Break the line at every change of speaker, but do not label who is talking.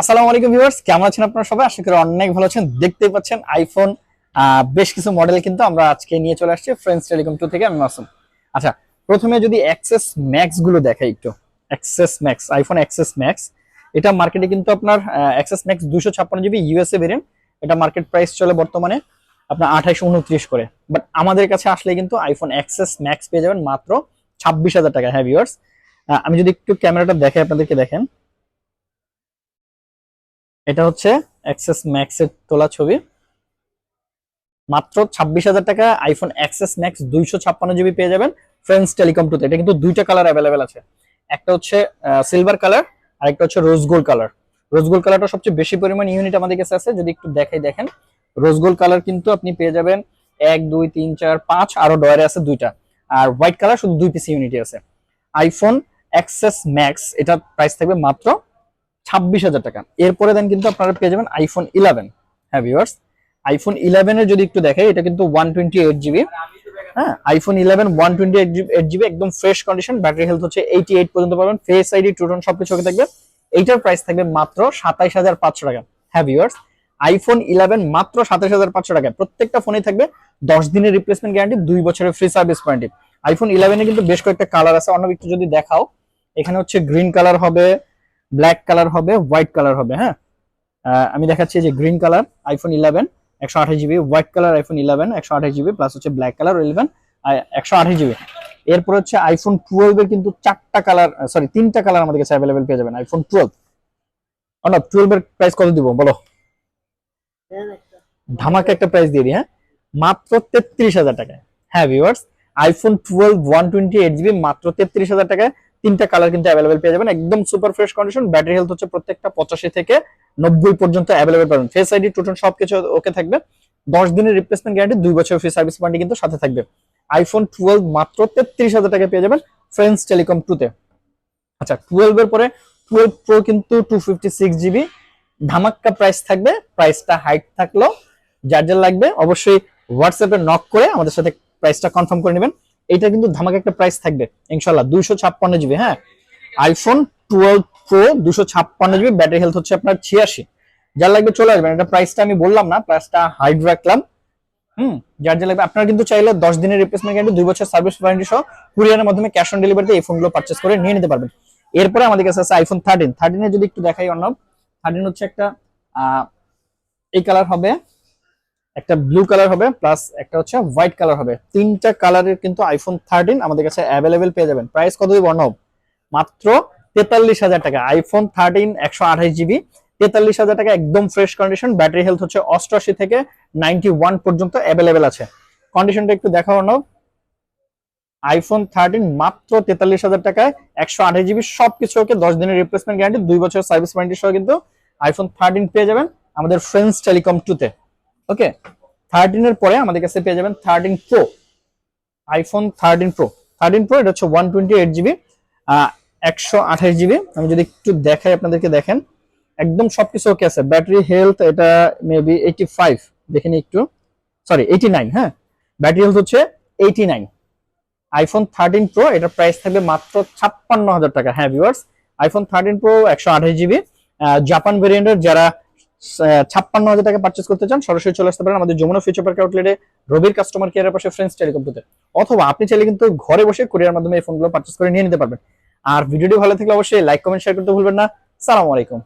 আসসালামু আলাইকুম ভিউয়ার্স, কেমন আছেন আপনারা সবাই? আশা করি অনেক ভালো আছেন। দেখতেই পাচ্ছেন আইফোন বেশ কিছু মডেল কিন্তু আমরা আজকে নিয়ে চলে আসছি ফ্রেন্ডস টেলিকম টু থেকে। আমি মাসুম। আচ্ছা প্রথমে যদি অ্যাক্সেস ম্যাক্সগুলো দেখাই একটু। XS Max iPhone XS Max এটা মার্কেটে কিন্তু আপনার অ্যাক্সেস ম্যাক্স দুশো ছাপ্পান্ন জিবি ইউএসএ ভেরিয়েন্ট এটা মার্কেট প্রাইস চলে বর্তমানে আপনার আঠাইশো উনত্রিশ করে। বাট আমাদের কাছে আসলে কিন্তু আইফোন অ্যাক্সেস ম্যাক্স পেয়ে যাবেন মাত্র ছাব্বিশ হাজার টাকা হ্যাঁ ভিউয়ার্স আমি যদি একটু ক্যামেরাটা দেখাই, আপনাদেরকে দেখেন। এটা হচ্ছে অ্যাক্সেস ম্যাক্স এর তোলা ছবি। মাত্র ছাব্বিশ হাজার টাকা আইফোন অ্যাক্সেস ম্যাক্স দুইশো ছাপ্পান্ন জিবি পেয়ে যাবেন ফ্রেন্ডস টেলিকম টুতে এটা কিন্তু দুইটা কালার অ্যাভেলেবেল আছে। একটা হচ্ছে সিলভার কালার আর একটা হচ্ছে rose gold colour rose gold কালারটা সবচেয়ে বেশি পরিমাণ ইউনিট আমাদের কাছে আছে, যদি একটু দেখাই দেখেন। রোজ গোল্ড কালার কিন্তু আপনি পেয়ে যাবেন এক, দুই, তিন, চার, পাঁচ, আরও ডয়ারে আছে দুইটা। আর হোয়াইট কালার শুধু দুই পিস ইউনিটই আছে। আইফোন অ্যাক্সেস ম্যাক্স এটা প্রাইস থাকবে মাত্র ছাব্বিশ হাজার টাকা। এরপরে দেন কিন্তু আপনারা পেয়ে যাবেন আইফোন ইলেভেন হ্যাঁ ভিউয়ার্স আইফোন ইলেভেনের যদি একটু দেখাই, এটা কিন্তু ওয়ান টোয়েন্টি এইট জিবি হ্যাঁ iPhone eleven one twenty eight GB eight GB একদম ফ্রেশ কন্ডিশন ব্যাটারি হেলথ হচ্ছে এইটি এইট পর্যন্ত পাবেন। ফেস আইডি টুটন সবকিছু ওকে থাকবে। এইটার প্রাইস থাকবে মাত্র সাতাইশ হাজার পাঁচশো টাকা। হ্যাঁ ভিউয়ার্স আইফোন ইলেভেন মাত্র সাতাইশ হাজার পাঁচশো টাকা প্রত্যেকটা ফোনেই থাকবে দশ দিনের রিপ্লেসমেন্ট গ্যারান্টি দুই বছরের ফ্রি সার্ভিস ওয়ারেন্টি আইফোন ইলেভেনে কিন্তু বেশ কয়েকটা কালার আছে। অন্য একটু যদি দেখাও। এখানে হচ্ছে গ্রিন কালার হবে ব্ল্যাক কালার হবে, হোয়াইট কালার হবে হ্যাঁ? আমি দেখাচ্ছি যে গ্রিন কালার আইফোন ইলেভেন একশো আঠাশ GB white colour iPhone eleven একশো আঠাশ জিবি প্লাস হচ্ছে ব্ল্যাক কালার ইলেভেন একশো আঠাশ জিবি এরপর হচ্ছে আইফোন টুয়েলভ এর কিন্তু চারটা কালার সরি তিনটা কালার আমাদের কাছে অ্যাভেলেবেল পেয়ে যাবেন আইফোন টুয়েলভ না টুয়েলভ এর প্রাইস কত দিব? বলো। ধামাকা একটা প্রাইস দিয়ে দিই হ্যাঁ? মাত্র তেত্রিশ হাজার টাকায়। হ্যাঁ viewers iPhone twelve one twenty eight GB মাত্র তেত্রিশ হাজার টাকায়। তিনটা কালার কিন্তু অ্যাভেলেবেল পেয়ে যাবেন। একদম super fresh condition battery health হচ্ছে প্রত্যেকটা পঁচাশি থেকে নব্বই পর্যন্ত অ্যাভেলেবেল পাবেন। ফেস আইডি টোটাল সবকিছু ওকে থাকবে। দশ দিনের রিপ্লেসমেন্ট গ্যারান্টি দুই বছর ফ্রি সার্ভিস ওয়ারেন্টি কিন্তু সাথে থাকবে। আইফোন টুয়েলভ মাত্র তেত্রিশ হাজার টাকা পেয়ে যাবেন ফ্রেন্ডস টেলিকম টুতে আচ্ছা টুয়েলভ এর পরে টুয়েলভ প্রো কিন্তু টু ফিফটি সিক্স জিবি ধামাক্কা প্রাইস থাকবে প্রাইসটা হাইট থাকল। যার যার লাগবে, অবশ্যই হোয়াটসঅ্যাপে নক করে আমাদের সাথে প্রাইসটা কনফার্ম করে নেবেন। এইটা কিন্তু ধামাকা একটা প্রাইস থাকবে ইনশাল্লাহ দুইশো ছাপ্পান্ন জিবি হ্যাঁ? আইফোন টুয়েলভ প্রো দুশো ছাপ্পান্ন জিবি ব্যাটারি হেলথ হচ্ছে আপনার ছিয়াশি। যার লাগবে চলে আসবেন, এটা প্রাইসটা আমি বললাম না প্রাইসটা হাইড রাখলাম। হুম, যার যা লাগবে, আপনারা কিন্তু চাইলে দশ দিনের রিপ্লেসমেন্ট গ্যারান্টি দুই বছর সার্ভিস ওয়ারেন্টি সহ কুরিয়ারের মাধ্যমে ক্যাশ অন ডেলিভারিতে এই ফোনগুলো পারচেস করে নিয়ে নিতে পারবেন। এরপরে আমাদের কাছে আছে আইফোন থার্টিন থার্টিনের যদি একটু দেখাই অন্য থার্টিন হচ্ছে একটা এই কালার হবে একটা ব্লু কালার হবে প্লাস একটা হচ্ছে হোয়াইট কালার হবে। তিনটা কালারের কিন্তু আইফোন থার্টিন আমাদের কাছে অ্যাভেলেবেল পেয়ে যাবেন। প্রাইস কত দিব, অর্ণব? মাত্র তেতাল্লিশ হাজার টাকা। আইফোন থার্টিন একশো আঠাশ জিবি তেতাল্লিশ হাজার টাকা, একদম ফ্রেশ কন্ডিশন ব্যাটারি হেলথ হচ্ছে অষ্টআশি থেকে নাইনটি ওয়ান পর্যন্ত অ্যাভেলেবেল আছে। কন্ডিশনটা একটু দেখাও, অর্ণব। আইফোন থার্টিন মাত্র তেতাল্লিশ হাজার টাকায়, একশো আঠাশ জিবি সবকিছু ওকে দশ দিনের রিপ্লেসমেন্ট গ্যারান্টি দুই বছর সার্ভিস ওয়ারেন্টি সহ কিন্তু আইফোন থার্টিন পেয়ে যাবেন আমাদের ফ্রেন্ডস টেলিকম টুতে ওকে থার্টিনের পরে আমাদের কাছে পেয়ে যাবেন thirteen pro iPhone thirteen pro thirteen pro এটা হচ্ছে ওয়ান টোয়েন্টি এইট জিবি একশো আঠাশ জিবি আমি যদি একটু দেখাই আপনাদেরকে দেখেন, একদম সবকিছু ওকে আছে। ব্যাটারি হেলথ এটা মেবি এইটি ফাইভ দেখে নিই একটু। সরি এইটি নাইন হ্যাঁ? ব্যাটারি হেলথ হচ্ছে eighty nine iPhone thirteen pro এটার প্রাইস থাকবে মাত্র ছাপ্পান্ন হাজার টাকা। হ্যাঁ ভিউয়ার্স আইফোন থার্টিন প্রো একশো আঠাশ জিবি জাপান ভেরিয়েন্টের যারা ছাপ্পান্ন হাজার টাকা পার্চেস করতে চান, সরাসরি চলে আসতে পারেন আমাদের যমুনা ফিউচার পার্ক আউটলেটে রবির কাস্টমার কেয়ারের পাশে ফ্রেন্ডস টেলিকম্পিউটার। অথবা আপনি চাইলে কিন্তু ঘরে বসে কোরিয়ার মাধ্যমে এই ফোনগুলো পার্চেস করে নিয়ে নিতে পারবেন। আর ভিডিওটি ভালো থাকলে অবশ্যই লাইক কমেন্ট শেয়ার করতে ভুলবেন না। সালাম আলাইকুম।